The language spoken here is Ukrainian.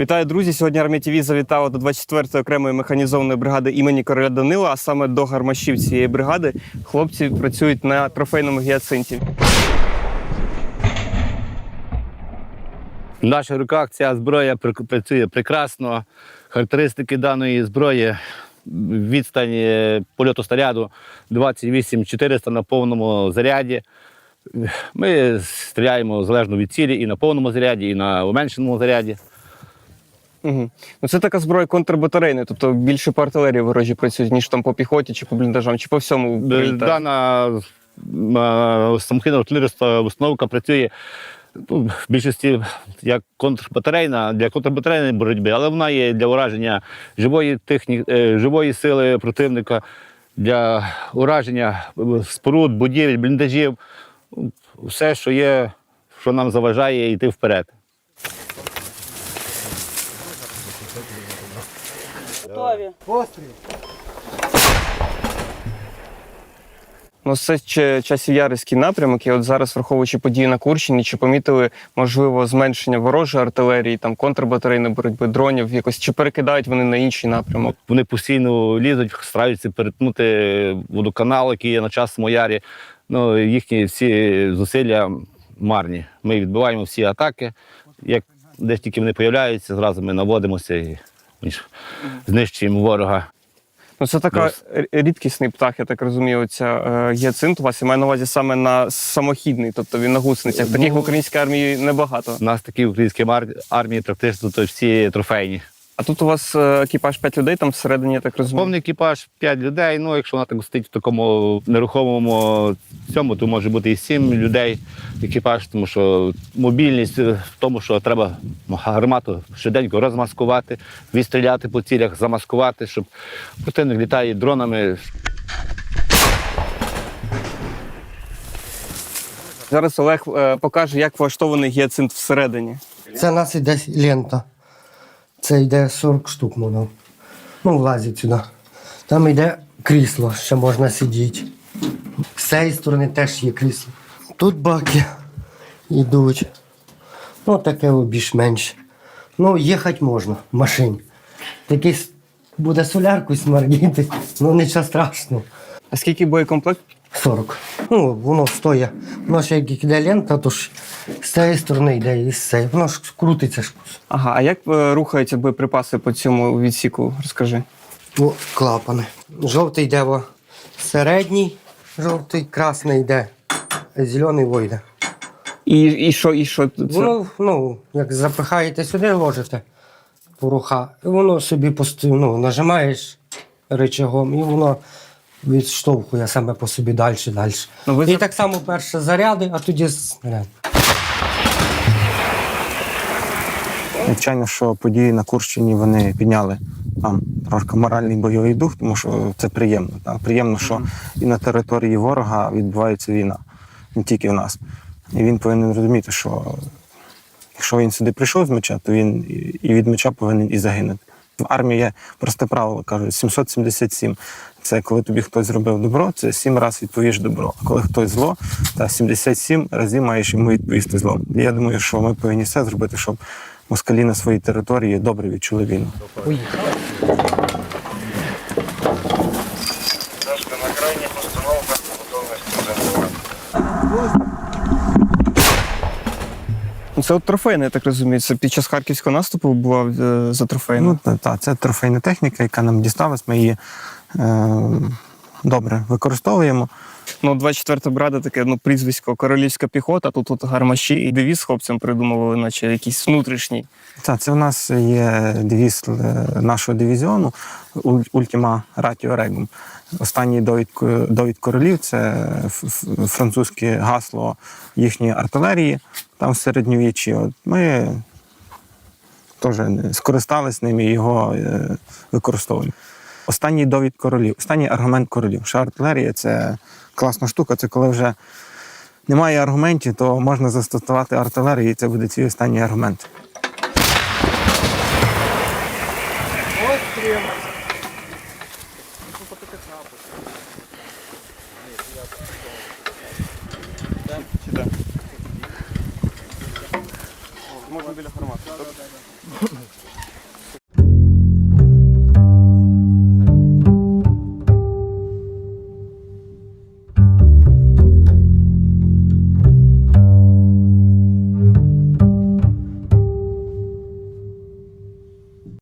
Вітаю, друзі! Сьогодні армія ТВ завітала до 24-ї окремої механізованої бригади імені Короля Данила, а саме до гармашів цієї бригади. Хлопці працюють на трофейному гіацинті. В наших руках ця зброя працює прекрасно. Характеристики даної зброї відстань польоту снаряду 28400 на повному заряді. Ми стріляємо залежно від цілі і на повному заряді, і на уменшеному заряді. Угу. Ну, це така зброя контрбатарейна, тобто більше по артилерії ворожі працюють, ніж там по піхоті, чи по бліндажам, чи по всьому. Е. Дана е, самохідна артилерійська установка працює ну, в більшості як контрбатарейна для контрбатарейної боротьби, але вона є для ураження живої техніки, живої сили противника, для ураження е, споруд, будівель, бліндажів, Ну, все, що є, що нам заважає йти вперед. Готові. Ну, це ще часів ярицький напрямок. І от зараз, враховуючи події на Курщині, чи помітили можливо зменшення ворожої артилерії, там контрбатарейної боротьби, дронів, якось чи перекидають вони на інший напрямок? Вони постійно лізуть, стараються перетнути водоканал, який є на Часному ярі. Ну, їхні всі зусилля марні. Ми відбиваємо всі атаки. Як десь тільки вони з'являються, зразу ми наводимося і знищуємо ворога. Ну, це така Дос- рідкісний птах, я так розумію. Оця е, гіацинт у вас і маю на увазі саме на самохідний, тобто він на гусеницях. Таких в Ну, українській армії небагато. У нас такі в українській армії практично то всі трофейні. А тут у вас е, екіпаж 5 людей, там всередині, я так розумію. Повний екіпаж 5 людей. Ну, якщо вона так стоїть в такому нерухомому цьому, то може бути і 7 людей екіпаж, тому що мобільність в тому, що треба гармату швиденько розмаскувати, відстріляти по цілях, замаскувати, щоб противник літає дронами. Зараз Олег е, покаже, як влаштований гіацинт всередині. Це у нас іде лента. Це йде 40 штук, воно. Ну, влазить сюди. Там йде крісло, ще можна сидіти. З цієї сторони теж є крісло. Тут баки йдуть. Ну, таке більш-менш. Ну, їхати можна в машині. Такий буде солярку смердіти, ну нічого страшного. А скільки боєкомплект? 40. Ну, воно стоїть. Воно ще як іде лента, то ж з цієї сторони йде і з цієї. Воно ж крутиться ж. Ага, а як е, рухаються боєприпаси по цьому відсіку? Розкажи. О, клапани. Жовтий йде во середній, жовтий, красний йде, зелений вийде. І, і що, і що? Це? Воно, ну, як запихаєте сюди, ложите поруха, і воно собі постійно ну, нажимаєш рычагом, і воно відштовхує саме по собі далі, далі. Ну, ви І за- так само перше заряди, а тоді снаряд. Звичайно, що події на Курщині вони підняли там трошки моральний бойовий дух, тому що це приємно. Так? Приємно, що і на території ворога відбувається війна, не тільки в нас. І він повинен розуміти, що якщо він сюди прийшов з меча, то він і- від меча повинен і загинути. В армії є просте правило, кажуть, 777. Це коли тобі хтось зробив добро, це 7 разів відповіш добро. А коли хтось зло, та 77 разів маєш йому відповісти злом. І я думаю, що ми повинні все зробити, щоб москалі на своїй території добре відчули війну. Ну, Це от трофейне, я так розумію. Це під час харківського наступу була е, за трофейне. Ну, та, та, це трофейна техніка, яка нам дісталась. Ми її е, добре використовуємо. Ну, 24 брада таке ну, прізвисько королівська піхота, тут от гармаші і девіз хлопцям придумували, наче якийсь внутрішній. Та, це у нас є девіз е, нашого дивізіону «Уль- Ultima Ratio Regum. Останній довід, довід королів це французьке гасло їхньої артилерії там в середньовіччі. От ми теж скористались ним і його е, використовуємо. Останній довід королів, останній аргумент королів. Що артилерія це класна штука, це коли вже немає аргументів, то можна застосувати артилерію, і це буде твій останній аргумент. Можна біля гармати.